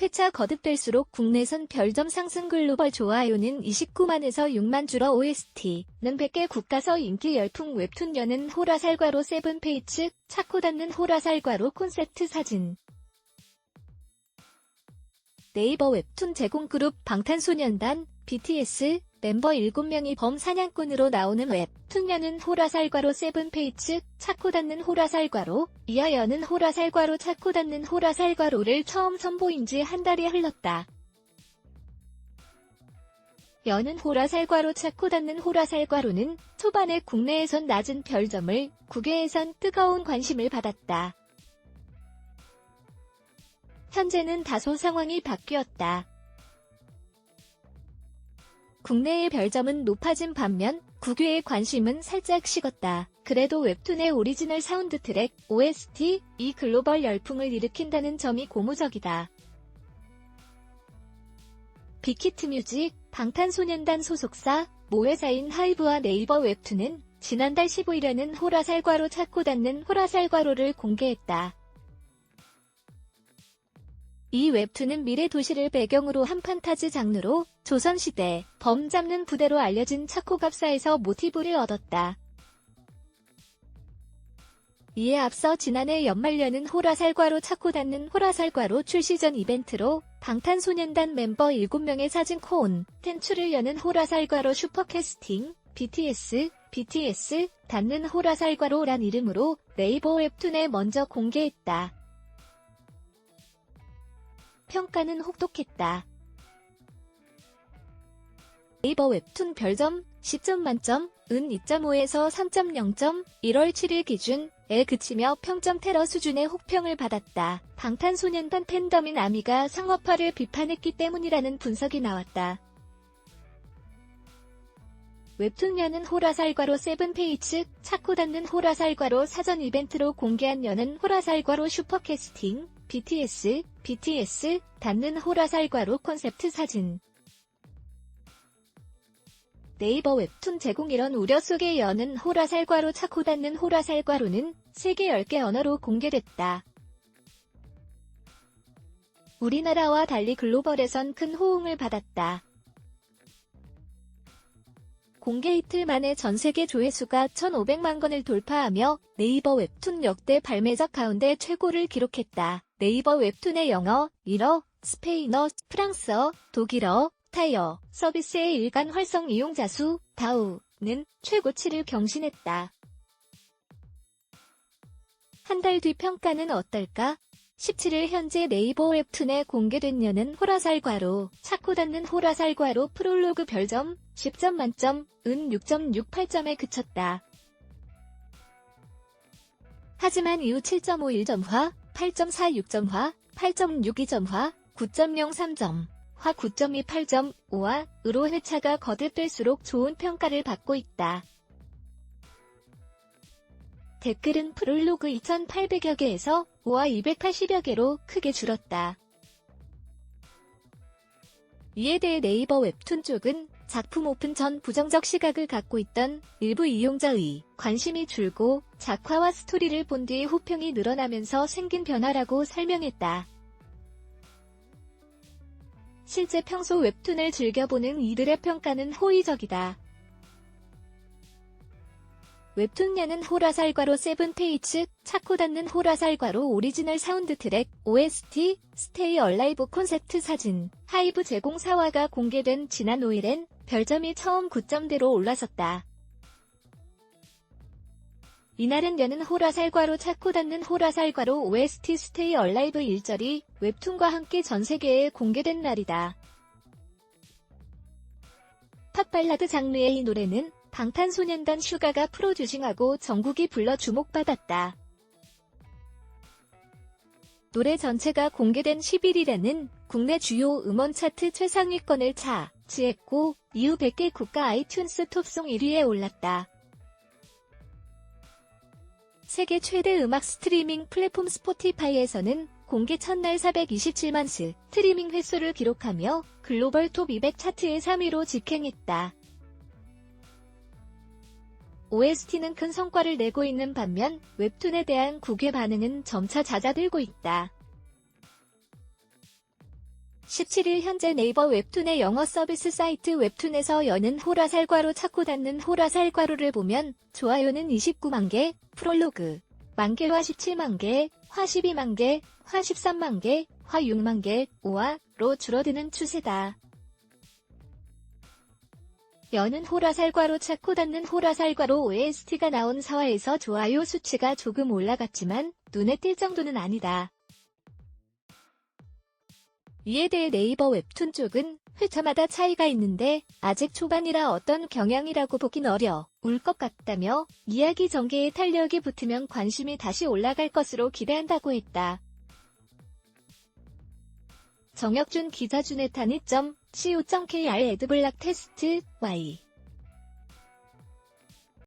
회차 거듭될수록 국내선 별점 상승 글로벌 좋아요는 29만에서 6만 줄어 OST는 100개 국가서 인기 열풍 웹툰 여는 호라살과로 세븐페이츠 찾고 닿는 호라살과로 콘셉트 사진. 네이버 웹툰 제공 그룹 방탄소년단 BTS 멤버 7명이 범사냥꾼으로 나오는 웹툰 여는 호라살과로 세븐페이츠 찾고 닿는 호라살과로 여는 호라살과로 찾고 닿는 호라살과로를 처음 선보인 지 한 달이 흘렀다. 여는 호라살과로 찾고 닿는 호라살과로는 초반에 국내에선 낮은 별점을 국외에선 뜨거운 관심을 받았다. 현재는 다소 상황이 바뀌었다. 국내의 별점은 높아진 반면 국외의 관심은 살짝 식었다. 그래도 웹툰의 오리지널 사운드 트랙, OST, 이 글로벌 열풍을 일으킨다는 점이 고무적이다. 빅히트 뮤직, 방탄소년단 소속사, 모회사인 하이브와 네이버 웹툰은 지난달 15일에는 호라살과로 찾고 닿는 호라살과로를 공개했다. 이 웹툰은 미래 도시를 배경으로 한 판타지 장르로 조선시대 범 잡는 부대로 알려진 차코갑사에서 모티브를 얻었다. 이에 앞서 지난해 연말여는 호라살과로 찾고 닿는 호라살과로 출시 전 이벤트로 방탄소년단 멤버 7명의 사진 코온, 텐츄를 여는 호라살과로 슈퍼캐스팅, BTS, BTS, 닿는 호라살과로란 이름으로 네이버 웹툰에 먼저 공개했다. 평가는 혹독했다. 네이버 웹툰 별점 10점 만점, 은 2.5에서 3.0점, 1월 7일 기준에 그치며 평점 테러 수준의 혹평을 받았다. 방탄소년단 팬덤인 아미가 상업화를 비판했기 때문이라는 분석이 나왔다. 웹툰 여는 호라살과로 세븐페이츠, 찾고 닿는 호라살과로 사전 이벤트로 공개한 여는 호라살과로 슈퍼캐스팅, BTS, BTS, 닿는 호라살과로 콘셉트 사진. 네이버 웹툰 제공 이런 우려 속에 여는 호라살과로 찾고 닿는 호라살과로는 세계 10개 언어로 공개됐다. 우리나라와 달리 글로벌에선 큰 호응을 받았다. 공개 이틀 만에 전 세계 조회수가 1,500만 건을 돌파하며 네이버 웹툰 역대 발매작 가운데 최고를 기록했다. 네이버 웹툰의 영어, 일어, 스페인어, 프랑스어, 독일어, 타이어 서비스의 일간 활성 이용자 수, 다우는 최고치를 경신했다. 한 달 뒤 평가는 어떨까? 17일 현재 네이버 웹툰에 공개된 여는 호라살과로 찾고 닿는 호라살과로 프롤로그 별점 10점 만점 은 6.68점에 그쳤다. 하지만 이후 7.51점화, 8.46점 화, 8.62점 화, 9.03점, 화 9.28점, 5와 으로 회차가 거듭될수록 좋은 평가를 받고 있다. 댓글은 프롤로그 2800여 개에서 5와 280여 개로 크게 줄었다. 이에 대해 네이버 웹툰 쪽은 작품 오픈 전 부정적 시각을 갖고 있던 일부 이용자의 관심이 줄고 작화와 스토리를 본 뒤 호평이 늘어나면서 생긴 변화라고 설명했다. 실제 평소 웹툰을 즐겨보는 이들의 평가는 호의적이다. 웹툰녀는 호라살과로 세븐페이츠, 찾고 닿는 호라살과로 오리지널 사운드 트랙, OST, 스테이 얼라이브 콘셉트 사진, 하이브 제공 사화가 공개된 지난 5일엔 별점이 처음 9점대로 올라섰다. 이날은 여는 호라살과로 찾고 닿는 호라살과로 OST 스테이 얼라이브 1절이 웹툰과 함께 전 세계에 공개된 날이다. 팝발라드 장르의 이 노래는 방탄소년단 슈가가 프로듀싱하고 전국이 불러 주목받았다. 노래 전체가 공개된 11일에는 국내 주요 음원 차트 최상위권을 차지했고 이후 100개 국가 아이튠스 톱송 1위에 올랐다. 세계 최대 음악 스트리밍 플랫폼 스포티파이에서는 공개 첫날 427만 스트리밍 횟수를 기록하며 글로벌 톱 200 차트의 3위로 직행했다. OST는 큰 성과를 내고 있는 반면 웹툰에 대한 국외 반응은 점차 잦아들고 있다. 17일 현재 네이버 웹툰의 영어 서비스 사이트 웹툰에서 여는 호라살과로 찾고 닫는 호라살과로를 보면 좋아요는 29만 개, 프롤로그 만 개와 17만 개, 화 12만 개, 화 13만 개, 화 6만 개, 5화로 줄어드는 추세다. 여는 호라살과로 찾고 닫는 호라살과로 OST가 나온 사화에서 좋아요 수치가 조금 올라갔지만 눈에 띌 정도는 아니다. 이에 대해 네이버 웹툰 쪽은 회차마다 차이가 있는데 아직 초반이라 어떤 경향이라고 보긴 어려 울 것 같다며 이야기 전개에 탄력이 붙으면 관심이 다시 올라갈 것으로 기대한다고 했다. 정혁준 기자 주네타니 .co.kr 에드블락 테스트 Y